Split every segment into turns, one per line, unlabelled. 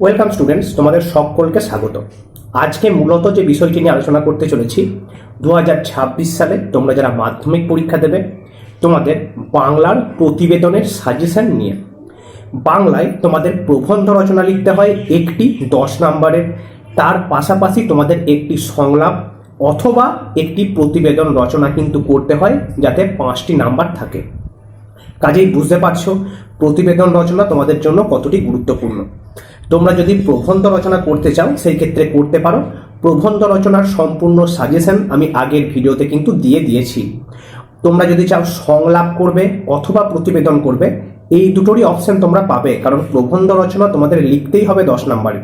Welcome students তোমাদের সকলকে স্বাগত। আজকে মূলত যে বিষয়টি নিয়ে আলোচনা করতে চলেছি দু হাজার ছাব্বিশ সালে তোমরা যারা মাধ্যমিক পরীক্ষা দেবে, তোমাদের বাংলার প্রতিবেদনের সাজেশন নিয়ে। বাংলায় তোমাদের প্রবন্ধ রচনা লিখতে হয় একটি দশ নম্বরের, তার পাশাপাশি তোমাদের একটি সংলাপ অথবা একটি প্রতিবেদন রচনা কিন্তু করতে হয়, যাতে পাঁচটি নাম্বার থাকে। কাজেই বুঝতে পারছ, প্রতিবেদন রচনা তোমাদের জন্য কতটি গুরুত্বপূর্ণ। তোমরা যদি প্রবন্ধ রচনা করতে চাও, সেই ক্ষেত্রে করতে পারো। প্রবন্ধ রচনার সম্পূর্ণ সাজেশন আমি আগের ভিডিওতে কিন্তু দিয়ে দিয়েছি। তোমরা যদি চাও সংলাপ করবে অথবা প্রতিবেদন করবে, এই দুটোরই অপশন তোমরা পাবে, কারণ প্রবন্ধ রচনা তোমাদের লিখতেই হবে দশ নম্বরে।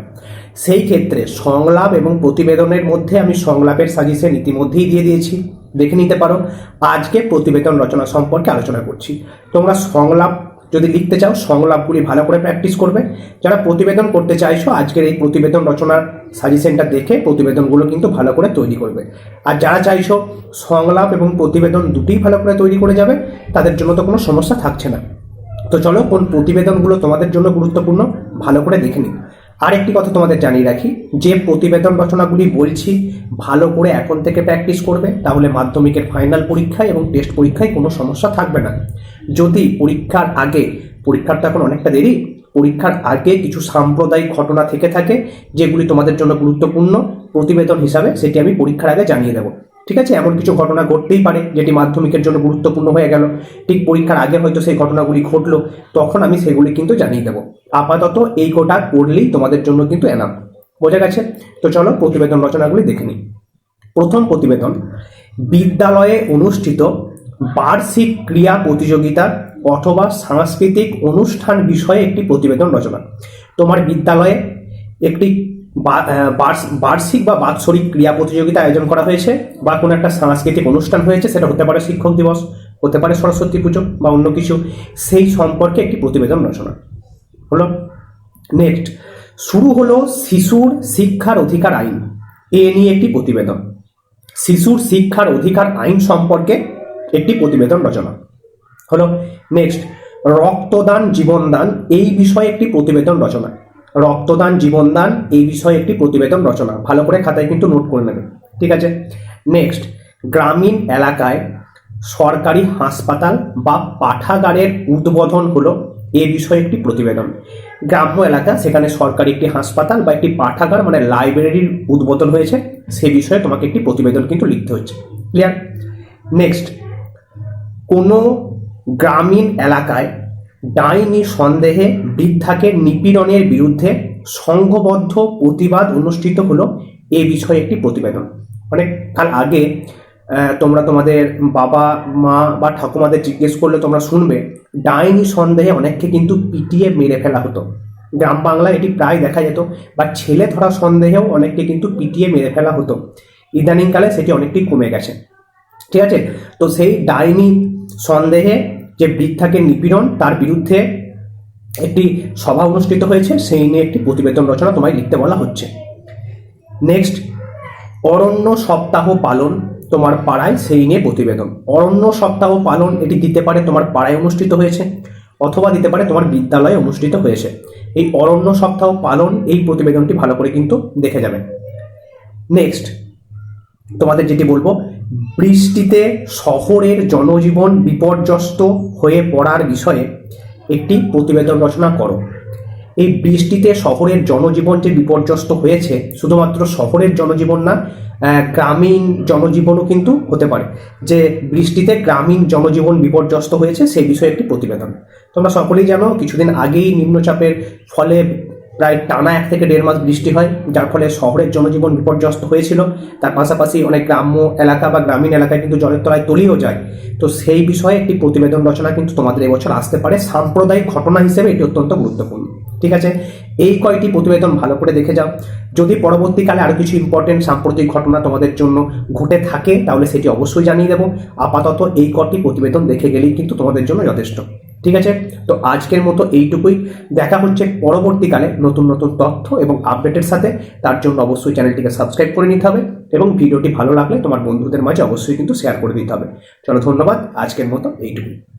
সেই ক্ষেত্রে সংলাপ এবং প্রতিবেদনের মধ্যে আমি সংলাপের সাজেশন ইতিমধ্যেই দিয়ে দিয়েছি। দেখে নিতে পারো। আজকে প্রতিবেদন রচনা সম্পর্কে আলোচনা করছি। তোমরা সংলাপ যদি লিখতে চাও সংলাপগুলি ভালো করে প্র্যাকটিস করবে। যারা প্রতিবেদন করতে চাইছো, আজকের এই প্রতিবেদন রচনার সাজেশনটা দেখে প্রতিবেদনগুলো কিন্তু ভালো করে তৈরি করবে। আর যারা চাইছো সংলাপ এবং প্রতিবেদন দুটিই ভালো করে তৈরি করে যাবে, তাদের জন্য তো কোনো সমস্যা থাকছে না। তো চলো, কোন প্রতিবেদনগুলো তোমাদের জন্য গুরুত্বপূর্ণ, ভালো করে দেখে নিই। আর একটি কথা তোমাদের জানিয়ে রাখি, যে প্রতিবেদন রচনাগুলি বলছি ভালো করে এখন থেকে প্র্যাকটিস করবে, তাহলে মাধ্যমিকের ফাইনাল পরীক্ষায় এবং টেস্ট পরীক্ষায় কোনো সমস্যা থাকবে না। যদি পরীক্ষার আগে, পরীক্ষার তো এখন অনেকটা দেরি, পরীক্ষার আগে কিছু সাম্প্রদায়িক ঘটনা থেকে থাকে, যেগুলি তোমাদের জন্য গুরুত্বপূর্ণ, প্রতিবেদন হিসাবে সেটি আমি পরীক্ষার আগে জানিয়ে দেবো। ঠিক আছে? এমন কিছু ঘটনা ঘটতেই পারে যেটি মাধ্যমিকের জন্য গুরুত্বপূর্ণ হয়ে গেল। ঠিক পরীক্ষার আগে হয়তো সেই ঘটনাগুলি ঘটলো। তখন আমি সেগুলি কিন্তু জানিয়ে দেবো। আপাতত এই কোটা করলেই তোমাদের জন্য কিন্তু এনাম বোঝা গেছে? তো চলো প্রতিবেদন রচনাগুলি দেখে নিই। প্রথম প্রতিবেদন, বিদ্যালয়ে অনুষ্ঠিত বার্ষিক ক্রিয়া প্রতিযোগিতা অথবা সাংস্কৃতিক অনুষ্ঠান বিষয়ে একটি প্রতিবেদন রচনা। তোমার বিদ্যালয়ে একটি বার্ষিক বা বাৎসরিক ক্রিয়া প্রতিযোগিতা আয়োজন করা হয়েছে বা কোনো একটা সাংস্কৃতিক অনুষ্ঠান হয়েছে, সেটা হতে পারে শিক্ষক দিবস, হতে পারে সরস্বতী পুজো বা অন্য কিছু। সেই সম্পর্কে একটি প্রতিবেদন রচনা। হলো নেক্সট শুরু হলো শিশুর শিক্ষার অধিকার আইন। এ নিয়ে একটি প্রতিবেদন। শিশুর শিক্ষার অধিকার আইন সম্পর্কে একটি প্রতিবেদন রচনা। হলো নেক্সট রক্তদান, জীবনদান, এই বিষয়ে একটি প্রতিবেদন রচনা। রক্তদান, জীবনদান এই বিষয়ে একটি প্রতিবেদন রচনা। ভালো করে খাতায় কিন্তু নোট করে নেবে ঠিক আছে? নেক্সট গ্রামীণ এলাকায় সরকারি হাসপাতাল বা পাঠাগারের উদ্বোধন হলো এ বিষয়ে একটি প্রতিবেদন। গ্রাম্য এলাকা, সেখানে সরকারি একটি হাসপাতাল বা একটি পাঠাগার মানে লাইব্রেরির উদ্বোধন হয়েছে। সে বিষয়ে তোমাকে একটি প্রতিবেদন কিন্তু লিখতে হচ্ছে। ক্লিয়ার নেক্সট কোনো গ্রামীণ এলাকায় ডাইনি সন্দেহে বৃদ্ধাকে নিপীড়নের বিরুদ্ধে সংঘবদ্ধ প্রতিবাদ অনুষ্ঠিত হলো। এ বিষয়ে একটি প্রতিবেদন। অনেক কাল আগে তোমরা তোমাদের বাবা, মা বা ঠাকুমাদের জিজ্ঞেস করলে তোমরা শুনবে, ডাইনি সন্দেহে অনেককে কিন্তু পিটিয়ে মেরে ফেলা হতো। গ্রাম বাংলায় এটি প্রায় দেখা যেত, বা ছেলে ধরা সন্দেহেও অনেককে কিন্তু পিটিয়ে মেরে ফেলা হতো। ইদানিংকালে সেটি অনেকটি কমে গেছে। ঠিক আছে? তো সেই ডাইনি সন্দেহে যে বৃদ্ধাকে নিপীড়ন তার বিরুদ্ধে একটি সভা অনুষ্ঠিত হয়েছে, সেই নিয়ে একটি প্রতিবেদন রচনা তোমায় লিখতে বলা হচ্ছে। নেক্সট অরণ্য সপ্তাহ পালন তোমার পাড়ায়, সেই নিয়ে প্রতিবেদন। অরণ্য সপ্তাহ পালন এটি দিতে পারে তোমার পাড়ায় অনুষ্ঠিত হয়েছে, অথবা দিতে পারে তোমার বিদ্যালয়ে অনুষ্ঠিত হয়েছে। এই অরণ্য সপ্তাহ পালন এই প্রতিবেদনটি ভালো করে কিন্তু দেখে যাবে। নেক্সট তোমাদের যেটি বলব, বৃষ্টিতে শহরের জনজীবন বিপর্যস্ত হয়ে পড়ার বিষয়ে একটি প্রতিবেদন রচনা করো। এই বৃষ্টিতে শহরের জনজীবন যে বিপর্যস্ত হয়েছে, শুধুমাত্র শহরের জনজীবন না গ্রামীণ জনজীবনও কিন্তু হতে পারে। যে বৃষ্টিতে গ্রামীণ জনজীবন বিপর্যস্ত হয়েছে, সেই বিষয়ে একটি প্রতিবেদন। তোমরা সকলেই জানো, কিছুদিন আগেই নিম্নচাপের ফলে প্রায় টানা এক থেকে দেড় মাস বৃষ্টি হয়, যার ফলে শহরের জনজীবন বিপর্যস্ত হয়েছিল। তার পাশাপাশি অনেক গ্রাম্য এলাকা বা গ্রামীণ এলাকায় কিন্তু জলের তলায় তলিয়েও যায়। তো সেই বিষয়ে একটি প্রতিবেদন রচনা কিন্তু তোমাদের এবছর আসতে পারে। সাম্প্রদায়িক ঘটনা হিসেবে এটি অত্যন্ত গুরুত্বপূর্ণ। ঠিক আছে? এই কয়টি প্রতিবেদন ভালো করে দেখে যাও। যদি পরবর্তীকালে আরও কিছু ইম্পর্টেন্ট সাম্প্রতিক ঘটনা তোমাদের জন্য ঘটে থাকে, তাহলে সেটি অবশ্যই জানিয়ে দেবো। আপাতত এই কটি প্রতিবেদন দেখে গেলেই কিন্তু তোমাদের জন্য যথেষ্ট। ঠিক আছে? তো আজকের মতো এইটুকুই। দেখা হচ্ছে পরবর্তীকালে নতুন নতুন তথ্য এবং আপডেটের সাথে। তার জন্য অবশ্যই চ্যানেলটিকে সাবস্ক্রাইব করে নিতে হবে এবং ভিডিওটি ভালো লাগলে তোমার বন্ধুদের মাঝে অবশ্যই কিন্তু শেয়ার করে দিতে হবে। চলো ধন্যবাদ। আজকের মতো এইটুকুই।